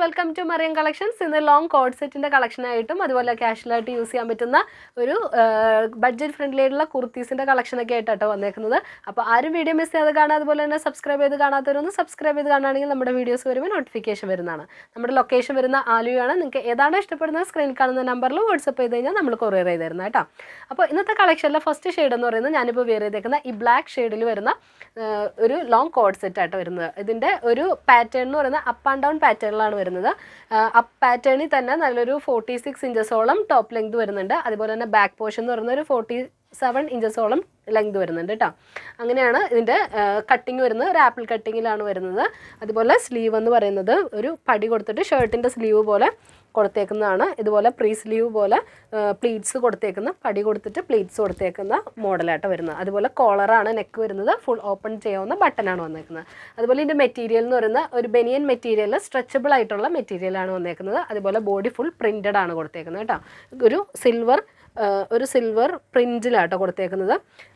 Welcome to Mariyam collections ഇന്ന് long coat സെറ്റിന്റെ കളക്ഷനായിട്ടും അതുപോലെ കാഷ്വലായിട്ട് യൂസ് ചെയ്യാൻ പറ്റുന്ന ഒരു ബഡ്ജറ്റ് ഫ്രണ്ട്ലി ആയിട്ടുള്ള കുർത്തീസിന്റെ കളക്ഷനൊക്കെ ആയിട്ടാണ് വന്നേക്കുന്നത്. അപ്പോൾ ആരും വീഡിയോ മിസ് ചെയ്യാതെ കാണാം അതുപോലെ തന്നെ സബ്സ്ക്രൈബ് ചെയ്ത് കാണാത്തവരൊന്ന് സബ്സ്ക്രൈബ് ചെയ്ത് കാണുകയാണെങ്കിൽ നമ്മുടെ വീഡിയോസ് വരുമ്പോൾ നോട്ടിഫിക്കേഷൻ വരുന്നതാണ്. നമ്മുടെ ലൊക്കേഷൻ വരുന്ന ആലുവയാണ്. നിങ്ങൾക്ക് ഏതാണ് ഇഷ്ടപ്പെടുന്ന സ്ക്രീനിൽ കാണുന്ന നമ്പറിൽ വാട്സപ്പ് ചെയ്ത് കഴിഞ്ഞാൽ നമ്മൾ കൊറിയർ ചെയ്ത് തരുന്നത് കേട്ടോ. അപ്പോൾ ഇന്നത്തെ കളക്ഷനിലെ ഫസ്റ്റ് ഷെയ്ഡ് എന്ന് പറയുന്നത് ഞാനിപ്പോൾ വെയർ ചെയ്തേക്കുന്ന ഈ ബ്ലാക്ക് ഷെയ്ഡിൽ വരുന്ന ഒരു ലോങ് കോഡ് സെറ്റ് ആയിട്ട് വരുന്നത്. ഇതിന്റെ ഒരു പാറ്റേൺ എന്ന് പറയുന്നത് അപ്പ് ആൻഡ് ഡൗൺ പാറ്റേണിലാണ് വരുന്നത്. അപ്പ് പാറ്റേണിൽ തന്നെ നല്ലൊരു ഫോർട്ടി സിക്സ് ഇഞ്ചസോളം ടോപ്പ് ലെങ്ത് വരുന്നുണ്ട്. അതുപോലെ തന്നെ ബാക്ക് പോർഷൻ എന്ന് പറയുന്ന ഒരു ഫോർട്ടി സെവൻ ഇഞ്ചസോളം ലെങ്ത് വരുന്നുണ്ട് കേട്ടോ അങ്ങനെയാണ് ഇതിന്റെ കട്ടിങ് വരുന്നത്. ഒരു ആപ്പിൾ കട്ടിങ്ങിലാണ് വരുന്നത്. അതുപോലെ സ്ലീവ് എന്ന് പറയുന്നത് ഒരു പടി കൊടുത്തിട്ട് ഷർട്ടിന്റെ സ്ലീവ് പോലെ കൊടുത്തേക്കുന്നതാണ്. ഇതുപോലെ പ്രീ സ്ലീവ് പോലെ പ്ലീറ്റ്സ് കൊടുത്തേക്കുന്ന പടി കൊടുത്തിട്ട് പ്ലീറ്റ്സ് കൊടുത്തേക്കുന്ന മോഡലായിട്ട് വരുന്നത്. അതുപോലെ കോളറാണ് നെക്ക് വരുന്നത്. ഫുൾ ഓപ്പൺ ചെയ്യാവുന്ന ബട്ടനാണ് വന്നേക്കുന്നത്. അതുപോലെ ഇതിന്റെ മെറ്റീരിയൽ എന്ന് പറയുന്ന ഒരു ബനിയൻ മെറ്റീരിയൽ സ്ട്രെച്ചബിൾ ആയിട്ടുള്ള മെറ്റീരിയലാണ് വന്നേക്കുന്നത്. അതുപോലെ ബോഡി ഫുൾ പ്രിന്റഡ് ആണ് കൊടുത്തേക്കുന്നത് കേട്ടോ. ഒരു സിൽവർ ഒരു സിൽവർ പ്രിന്റിലാട്ടോ കൊടുത്തേക്കുന്നത്.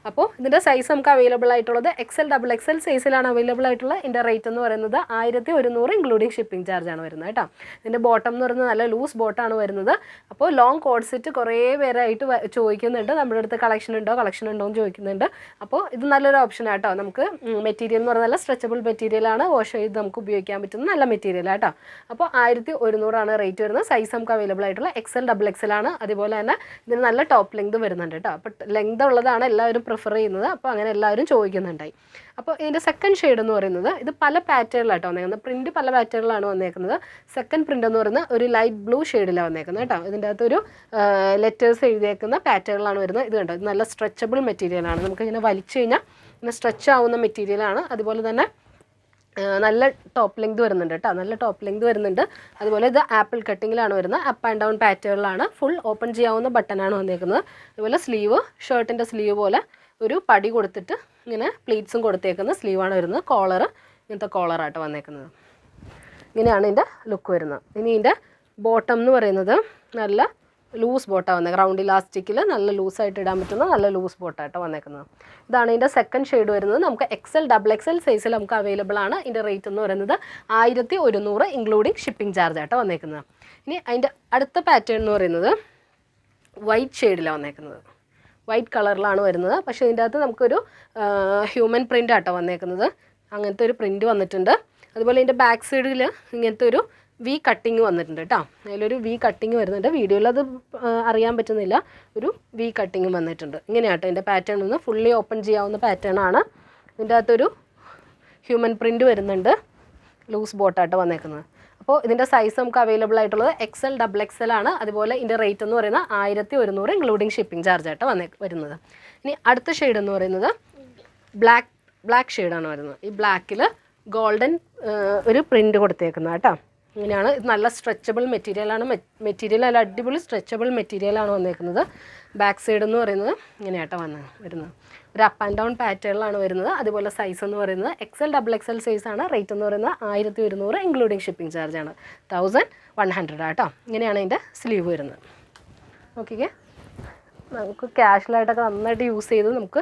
അപ്പോൾ ഇതിന്റെ സൈസ് നമുക്ക് അവൈലബിൾ ആയിട്ടുള്ളത് എക്സൽ ഡബിൾ എക്സൽ സൈസിലാണ് അവൈലബിൾ ആയിട്ടുള്ള. ഇതിന്റെ റേറ്റ് എന്ന് പറയുന്നത് ആയിരത്തി ഒരുന്നൂറ് ഇൻക്ലൂഡിങ് ഷിപ്പിംഗ് ചാർജാണ് വരുന്നത് കേട്ടോ. ഇതിന്റെ ബോട്ടം എന്ന് പറയുന്നത് നല്ല ലൂസ് ബോട്ടാണ് വരുന്നത്. അപ്പോൾ ലോങ് കോഡ് സെറ്റ് കുറേ പേരായിട്ട് ചോദിക്കുന്നുണ്ട്. നമ്മുടെ അടുത്ത് കളക്ഷൻ ഉണ്ടോ? കളക്ഷൻ ഉണ്ടോ എന്ന് ചോദിക്കുന്നുണ്ട്. അപ്പോൾ ഇത് നല്ലൊരു ഓപ്ഷൻ ആട്ടോ. നമുക്ക് മെറ്റീരിയൽ എന്ന് പറഞ്ഞാൽ സ്ട്രെച്ചബിൾ മെറ്റീരിയലാണ് വാഷ് ചെയ്ത് നമുക്ക് ഉപയോഗിക്കാൻ പറ്റുന്ന നല്ല മെറ്റീരിയൽ ആട്ടോ. അപ്പോൾ ആയിരത്തി ഒരുന്നൂറാണ് റേറ്റ് വരുന്നത്. സൈസ് നമുക്ക് അവൈലബിൾ ആയിട്ടുള്ള എക്സൽ ഡബിൾ എക്സൽ ആണ്. അതുപോലെ തന്നെ ഇതിന് നല്ല ടോപ്പ് ലെങ്ത് വരുന്നുണ്ട് കേട്ടോ അപ്പോൾ ലെങ്ത് ഉള്ളതാണ് എല്ലാവരും പ്രിഫർ ചെയ്യുന്നത്. അപ്പോൾ അങ്ങനെ എല്ലാവരും ചോദിക്കുന്നുണ്ടായി. അപ്പോൾ ഇതിന്റെ സെക്കൻഡ് ഷെയ്ഡ് എന്ന് പറയുന്നത് ഇത് പല പാറ്റേണിലാട്ടോ വന്നേക്കുന്നത്. പ്രിന്റ് പല പാറ്റേണിലാണ് വന്നേക്കുന്നത്. സെക്കൻഡ് പ്രിന്റ് എന്ന് പറയുന്നത് ഒരു ലൈറ്റ് ബ്ലൂ ഷെയ്ഡിലാണ് വന്നേക്കുന്നത് കേട്ടോ ഇതിന്റെ അകത്തൊരു ലെറ്റേഴ്സ് എഴുതിയേക്കുന്ന പാറ്റേണിലാണ് വരുന്നത്. ഇത് കണ്ടോ? ഇത് നല്ല സ്ട്രെച്ചബിൾ മെറ്റീരിയലാണ് നമുക്ക് ഇങ്ങനെ വലിച്ചു കഴിഞ്ഞാൽ ഇങ്ങനെ സ്ട്രെച്ച് ആവുന്ന മെറ്റീരിയലാണ് അതുപോലെ തന്നെ നല്ല ടോപ്പ് ലെങ്ത് വരുന്നുണ്ട് കേട്ടോ. നല്ല ടോപ്പ് ലെങ്ത് വരുന്നുണ്ട്. അതുപോലെ ഇത് ആപ്പിൾ കട്ടിങ്ങിലാണ് വരുന്നത്. അപ്പ് ആൻഡ് ഡൗൺ പാറ്റേണിലാണ് ഫുൾ ഓപ്പൺ ചെയ്യാവുന്ന ബട്ടനാണ് വന്നേക്കുന്നത്. അതുപോലെ സ്ലീവ് ഷർട്ടിന്റെ സ്ലീവ് പോലെ ഒരു പടി കൊടുത്തിട്ട് ഇങ്ങനെ പ്ലീറ്റ്സും കൊടുത്തേക്കുന്ന സ്ലീവാണ് വരുന്നത്. കോളർ ഇങ്ങനത്തെ കോളറായിട്ട് വന്നേക്കുന്നത്. ഇങ്ങനെയാണ് ഇതിന്റെ ലുക്ക് വരുന്നത്. ഇനി ഇതിന്റെ ബോട്ടം എന്ന് പറയുന്നത് നല്ല ലൂസ് ബോട്ടാണ് വന്നത് റൗണ്ട് ഇലാസ്റ്റിക്കിൽ നല്ല ലൂസായിട്ട് ഇടാൻ പറ്റുന്ന നല്ല ലൂസ് ബോട്ടായിട്ട് വന്നേക്കുന്നത്. ഇതാണ് ഇതിന്റെ സെക്കൻഡ് ഷെയ്ഡ് വരുന്നത്. നമുക്ക് എക്സൽ ഡബിൾ എക്സൽ സൈസിൽ നമുക്ക് അവൈലബിൾ ആണ് ഇതിന്റെ റേറ്റ് എന്ന് പറയുന്നത് ആയിരത്തി ഒരുന്നൂറ് ഇൻക്ലൂഡിങ് ഷിപ്പിംഗ് ചാർജ് ആയിട്ട് വന്നേക്കുന്നത്. ഇനി അതിന്റെ അടുത്ത പാറ്റേൺ എന്ന് പറയുന്നത് വൈറ്റ് ഷെയ്ഡിലാണ് വന്നേക്കുന്നത്. വൈറ്റ് കളറിലാണ് വരുന്നത്. പക്ഷേ ഇതിന്റെ അകത്ത് നമുക്കൊരു ഹ്യൂമൻ പ്രിന്റ് ആട്ടോ വന്നേക്കുന്നത്. അങ്ങനത്തെ ഒരു പ്രിന്റ് വന്നിട്ടുണ്ട്. അതുപോലെ ഇതിന്റെ ബാക്ക് സൈഡിൽ ഇങ്ങനത്തെ ഒരു വി കട്ടിങ് വന്നിട്ടുണ്ട് കേട്ടോ അതിലൊരു വി കട്ടിങ് വരുന്നുണ്ട്. വീഡിയോയിൽ അത് അറിയാൻ പറ്റുന്നില്ല. ഒരു വി കട്ടിങ് വന്നിട്ടുണ്ട്. ഇങ്ങനെയാട്ടോ ഇതിന്റെ പാറ്റേൺ ഒന്ന് ഫുള്ളി ഓപ്പൺ ചെയ്യാവുന്ന പാറ്റേൺ ആണ്. ഇതിന്റെ അകത്തൊരു ഹ്യൂമൻ പ്രിന്റ് വരുന്നുണ്ട്. ലൂസ് ബോട്ടായിട്ട് വന്നേക്കുന്നത്. അപ്പോൾ ഇതിന്റെ സൈസ് നമുക്ക് അവൈലബിൾ ആയിട്ടുള്ളത് എക്സൽ ഡബിൾ എക്സൽ ആണ്. അതുപോലെ ഇതിന്റെ റേറ്റ് എന്ന് പറയുന്നത് ആയിരത്തി ഒരുന്നൂറ് ഇൻക്ലൂഡിങ് ഷിപ്പിംഗ് ചാർജ് ആയിട്ട് വന്നേ വരുന്നത്. ഇനി അടുത്ത ഷെയ്ഡ് എന്ന് പറയുന്നത് ബ്ലാക്ക് ബ്ലാക്ക് ഷെയ്ഡാണ് വരുന്നത്. ഈ ബ്ലാക്കിൽ ഗോൾഡൻ ഒരു പ്രിന്റ് കൊടുത്തേക്കുന്നത് കേട്ടോ ഇങ്ങനെയാണ്. ഇത് നല്ല സ്ട്രെച്ചബിൾ മെറ്റീരിയലാണ് മെറ്റീരിയൽ അല്ല അടിപൊളി സ്ട്രെച്ചബിൾ മെറ്റീരിയലാണ് വന്നേക്കുന്നത്. ബാക്ക് സൈഡ് എന്ന് പറയുന്നത് ഇങ്ങനെയാട്ടോ വന്ന് വരുന്നത്. ഒരു അപ്പ് ആൻഡ് ഡൗൺ പാറ്റേണിലാണ് വരുന്നത്. അതുപോലെ സൈസ് എന്ന് പറയുന്നത് എക്സൽ ഡബിൾ എക്സൽ സൈസ് ആണ്. റേറ്റ് എന്ന് പറയുന്നത് ആയിരത്തി ഒരുന്നൂറ് ഇൻക്ലൂഡിങ് ഷിപ്പിംഗ് ചാർജ് ആണ് തൗസൻഡ് വൺ ഹൺഡ്രഡ് ആട്ടോ ഇങ്ങനെയാണ് ഇതിന്റെ സ്ലീവ് വരുന്നത്. ഓക്കെ നമുക്ക് ക്യാഷ്വലായിട്ടൊക്കെ നന്നായിട്ട് യൂസ് ചെയ്ത് നമുക്ക്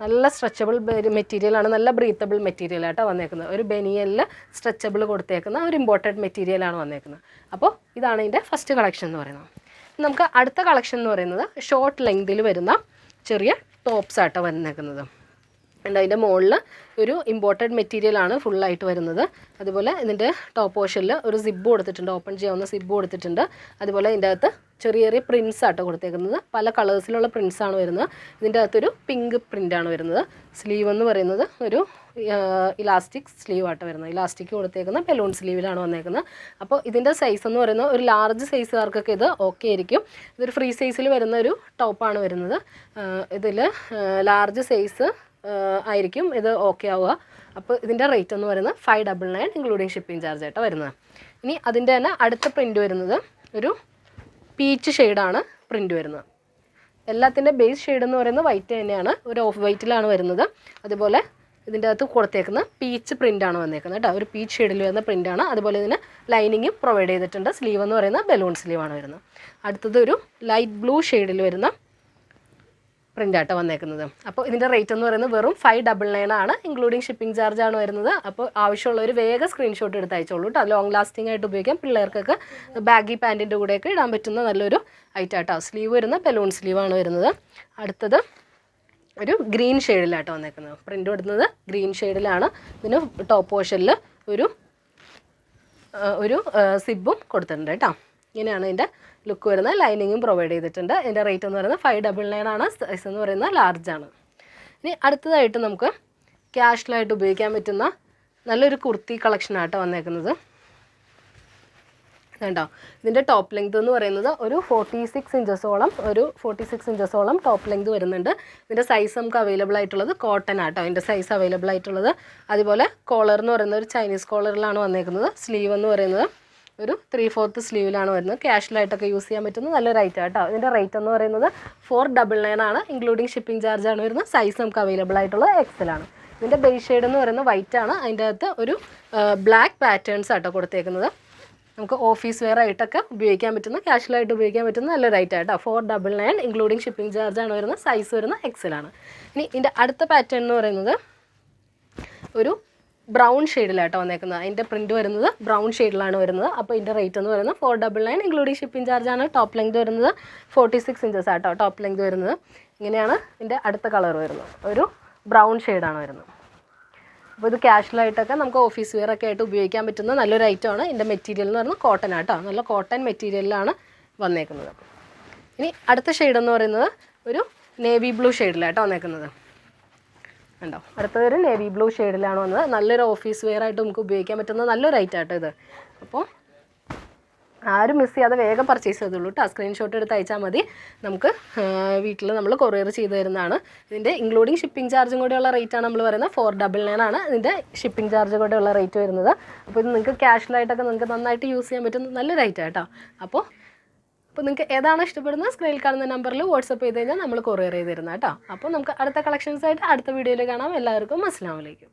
നല്ല സ്ട്രെച്ചബിൾ മെറ്റീരിയലാണ് നല്ല ബ്രീത്തബിൾ മെറ്റീരിയലായിട്ടോ വന്നേക്കുന്നത്. ഒരു ബെനിയലിൽ സ്ട്രെച്ചബിൾ കൊടുത്തേക്കുന്ന ഒരു ഇമ്പോർട്ടന്റ് മെറ്റീരിയലാണ് വന്നേക്കുന്നത്. അപ്പോൾ ഇതാണ് ഇതിന്റെ ഫസ്റ്റ് കളക്ഷൻ എന്ന് പറയുന്നത്. നമുക്ക് അടുത്ത കളക്ഷൻ എന്ന് പറയുന്നത് ഷോർട്ട് ലെങ്തിൽ വരുന്ന ചെറിയ ടോപ്സ് ആട്ടോ വന്നേക്കുന്നത്. ഉണ്ട് അതിന്റെ മുകളിൽ ഒരു ഇമ്പോർട്ടഡ് മെറ്റീരിയലാണ് ഫുള്ളായിട്ട് വരുന്നത്. അതുപോലെ ഇതിന്റെ ടോപ്പ് പോർഷനിൽ ഒരു സിബ് കൊടുത്തിട്ടുണ്ട് ഓപ്പൺ ചെയ്യാവുന്ന സിബ് കൊടുത്തിട്ടുണ്ട്. അതുപോലെ ഇതിന്റെ അകത്ത് ചെറിയ ചെറിയ പ്രിൻസ് ആട്ടോ കൊടുത്തേക്കുന്നത്. പല കളേഴ്സിലുള്ള ആണ് വരുന്നത്. ഇതിന്റെ അകത്തൊരു പിങ്ക് പ്രിന്റാണ് വരുന്നത്. സ്ലീവ് എന്ന് പറയുന്നത് ഒരു ഇലാസ്റ്റിക് സ്ലീവ് ആട്ടോ വരുന്നത്. ഇലാസ്റ്റിക് കൊടുത്തേക്കുന്ന ബലൂൺ സ്ലീവിലാണ് വന്നേക്കുന്നത്. അപ്പോൾ ഇതിന്റെ സൈസ് എന്ന് പറയുന്നത് ഒരു ലാർജ് സൈസുകാർക്കൊക്കെ ഇത് ഓക്കെ ആയിരിക്കും. ഇതൊരു ഫ്രീ സൈസിൽ വരുന്ന ഒരു ടോപ്പാണ് വരുന്നത്. ഇതിൽ ലാർജ് സൈസ് ആയിരിക്കും ഇത് ഓക്കെ ആവുക. അപ്പോൾ ഇതിന്റെ റേറ്റ് എന്ന് പറയുന്നത് five double nine including shipping charge ആയിട്ട് വരുന്നത്. ഇനി അതിന്റെ തന്നെ അടുത്ത പ്രിന്റ് വരുന്നത് ഒരു പീച്ച് ഷെയ്ഡാണ് പ്രിന്റ് വരുന്നത്. എല്ലാത്തിന്റെ ബേസ് ഷെയ്ഡ് എന്ന് പറയുന്നത് വൈറ്റ് തന്നെയാണ്. ഒരു ഓഫ് വൈറ്റിലാണ് വരുന്നത്. അതുപോലെ ഇതിന്റെ അകത്ത് കൊടുത്തേക്കുന്ന പീച്ച് പ്രിന്റാണ് വന്നേക്കുന്നത് കേട്ടോ. ഒരു പീച്ച് ഷെയ്ഡിൽ വരുന്ന പ്രിന്റാണ് അതുപോലെ ഇതിന് ലൈനിങ്ങും പ്രൊവൈഡ് ചെയ്തിട്ടുണ്ട്. സ്ലീവ് എന്ന് പറയുന്നത് ബലൂൺ സ്ലീവാണ് വരുന്നത്. അടുത്തത് ഒരു ലൈറ്റ് ബ്ലൂ ഷെയ്ഡിൽ വരുന്ന പ്രിന്റ് ആട്ടോ വന്നേക്കുന്നത്. അപ്പോൾ ഇതിന്റെ റേറ്റ് എന്ന് പറയുന്നത് വെറും ഫൈവ് ഡബിൾ നയൻ ആണ് ഇൻക്ലൂഡിങ് ഷിപ്പിംഗ് ചാർജ് ആണ് വരുന്നത്. അപ്പോൾ ആവശ്യമുള്ളവർ വേഗം സ്ക്രീൻഷോട്ട് എടുത്ത് അയച്ചോളൂ കേട്ടോ ലോങ് ലാസ്റ്റിംഗ് ആയിട്ട് ഉപയോഗിക്കാം. പിള്ളേർക്കൊക്കെ ബാഗി പാന്റിന്റെ കൂടെയൊക്കെ ഇടാൻ പറ്റുന്ന നല്ലൊരു ഐറ്റം ആട്ടോ. സ്ലീവ് വരുന്ന ബലൂൺ സ്ലീവാണ് വരുന്നത്. അടുത്തത് ഒരു ഗ്രീൻ ഷെയ്ഡിലാട്ടോ വന്നേക്കുന്നത്. പ്രിന്റ് കൊടുക്കുന്നത് ഗ്രീൻ ഷെയ്ഡിലാണ് ഇതിന് ടോപ്പ് പോർഷനിൽ ഒരു ഒരു സിബും കൊടുത്തിട്ടുണ്ട് കേട്ടോ ഇങ്ങനെയാണ് ഇതിന്റെ ലുക്ക് വരുന്നത്. ലൈനിങ്ങും പ്രൊവൈഡ് ചെയ്തിട്ടുണ്ട്. ഇതിന്റെ റേറ്റ് എന്ന് പറയുന്നത് ഫൈവ് ഡബിൾ നയൻ ആണ്. സൈസ് എന്ന് പറയുന്നത് ലാർജ് ആണ്. ഇനി അടുത്തതായിട്ട് നമുക്ക് ക്യാഷ്വലായിട്ട് ഉപയോഗിക്കാൻ പറ്റുന്ന നല്ലൊരു കുർത്തി കളക്ഷനായിട്ട് വന്നേക്കുന്നത്. കണ്ടോ? ഇതിന്റെ ടോപ്പ് ലെങ്ത് എന്ന് പറയുന്നത് ഒരു ഫോർട്ടി സിക്സ് ഇഞ്ചസോളം ഒരു ഫോർട്ടി സിക്സ് ഇഞ്ചസോളം ടോപ്പ് ലെങ്ത് വരുന്നുണ്ട്. ഇതിന്റെ സൈസ് നമുക്ക് അവൈലബിൾ ആയിട്ടുള്ളത് കോട്ടൺ ആട്ടോ. അതിന്റെ സൈസ് അവൈലബിൾ ആയിട്ടുള്ളത്. അതുപോലെ കോളർ എന്ന് പറയുന്നത് ഒരു ചൈനീസ് കോളറിലാണ് വന്നേക്കുന്നത്. സ്ലീവ് എന്ന് പറയുന്നത്. ഒരു ത്രീ ഫോർത്ത് സ്ലീവിലാണ് വരുന്നത്. ക്യാഷ്വലായിട്ടൊക്കെ യൂസ് ചെയ്യാൻ പറ്റുന്ന നല്ലൊരു ഐറ്റം കേട്ടോ ഇതിന്റെ റേറ്റ് എന്ന് പറയുന്നത് ഫോർ ഡബിൾ നയൻ ആണ്. ഇൻക്ലൂഡിങ് ഷിപ്പിംഗ് ചാർജ് ആണ് വരുന്നത്. സൈസ് നമുക്ക് അവൈലബിൾ ആയിട്ടുള്ളത് ആണ്. ഇതിന്റെ ബേസ് ഷെയ്ഡ് എന്ന് പറയുന്നത് വൈറ്റ് ആണ്. അതിന്റെ അകത്ത് ഒരു ബ്ലാക്ക് പാറ്റേൺസ് ആട്ടോ കൊടുത്തേക്കുന്നത്. നമുക്ക് ഓഫീസ് വെയർ ആയിട്ടൊക്കെ ഉപയോഗിക്കാൻ പറ്റുന്ന ക്യാഷ്വലായിട്ട് ഉപയോഗിക്കാൻ പറ്റുന്ന നല്ല ഐറ്റം ആട്ടോ. Four double nine including shipping charge ആണ് വരുന്നത്. സൈസ് വരുന്ന എക്സൽ ആണ്. ഇനി ഇതിന്റെ അടുത്ത പാറ്റേൺ എന്ന് പറയുന്നത് ഒരു ബ്രൗൺ ഷെയ്ഡിലാട്ടോ വന്നേക്കുന്നത്. അതിന്റെ പ്രിന്റ് വരുന്നത് ബ്രൗൺ ഷെയ്ഡിലാണ് വരുന്നത്. അപ്പോൾ ഇതിന്റെ റേറ്റ് എന്ന് പറയുന്നത് four double nine including shipping charge ആണ്. ടോപ്പ് ലെങ്ത് വരുന്നത് ഫോർട്ടി സിക്സ് ഇഞ്ചസ് ആട്ടോ. ടോപ്പ് ലെങ്ത് വരുന്നത്. ഇങ്ങനെയാണ് ഇതിന്റെ അടുത്ത കളർ വരുന്നത്. ഒരു ബ്രൗൺ ഷെയ്ഡാണ് വരുന്നത്. അപ്പോൾ ഇത് ക്യാഷ്വലായിട്ടൊക്കെ നമുക്ക് ഓഫീസ് വെയർ ഒക്കെ ആയിട്ട് ഉപയോഗിക്കാൻ പറ്റുന്ന നല്ലൊരു ഐറ്റം ആണ്. ഇതിന്റെ മെറ്റീരിയൽ എന്ന് പറയുന്നത് കോട്ടൺ ആട്ടോ. നല്ല കോട്ടൺ മെറ്റീരിയലിലാണ് വന്നേക്കുന്നത്. ഇനി അടുത്ത ഷെയ്ഡ് എന്ന് പറയുന്നത് ഒരു നേവി ബ്ലൂ ഷെയ്ഡിലാട്ടോ വന്നേക്കുന്നത്. ഉണ്ടോ? അടുത്തത് ഒരു നേവി ബ്ലൂ ഷെയ്ഡിലാണ് വന്നത്. നല്ലൊരു ഓഫീസ് വെയർ ആയിട്ട് നമുക്ക് ഉപയോഗിക്കാൻ പറ്റുന്ന നല്ലൊരു ഐറ്റം ആട്ടോ ഇത്. അപ്പോൾ ആരും മിസ് ചെയ്യാതെ വേഗം പർച്ചേസ് ചെയ്തോളൂ കേട്ടോ സ്ക്രീൻഷോട്ട് എടുത്ത് അയച്ചാൽ മതി. നമുക്ക് വീട്ടിൽ നമ്മൾ കൊറിയർ ചെയ്ത് തരുന്നതാണ്. ഇതിന്റെ ഇൻക്ലൂഡിങ് ഷിപ്പിംഗ് ചാർജും കൂടെയുള്ള റേറ്റ് ആണ് നമ്മൾ പറയുന്നത്. ഫോർ ഡബിൾ നയൻ ആണ് ഇതിന്റെ ഷിപ്പിംഗ് ചാർജ് കൂടെയുള്ള റേറ്റ് വരുന്നത്. അപ്പോൾ ഇത് നിങ്ങൾക്ക് ക്യാഷ്വലായിട്ടൊക്കെ നിങ്ങൾക്ക് നന്നായിട്ട് യൂസ് ചെയ്യാൻ പറ്റുന്ന നല്ലൊരു ഐറ്റം കേട്ടോ അപ്പോൾ അപ്പോൾ നിങ്ങൾക്ക് ഏതാണ് ഇഷ്ടപ്പെടുന്നത് സ്ക്രീനിൽ കാണുന്ന നമ്പറിൽ വാട്സപ്പ് ചെയ്ത് കഴിഞ്ഞാൽ നമ്മൾ കൊറിയർ ചെയ്ത് തരുന്ന കേട്ടോ അപ്പോൾ നമുക്ക് അടുത്ത കളക്ഷൻസ് ആയിട്ട് അടുത്ത വീഡിയോയിൽ കാണാം. എല്ലാവർക്കും അസ്സാം വലൈക്കും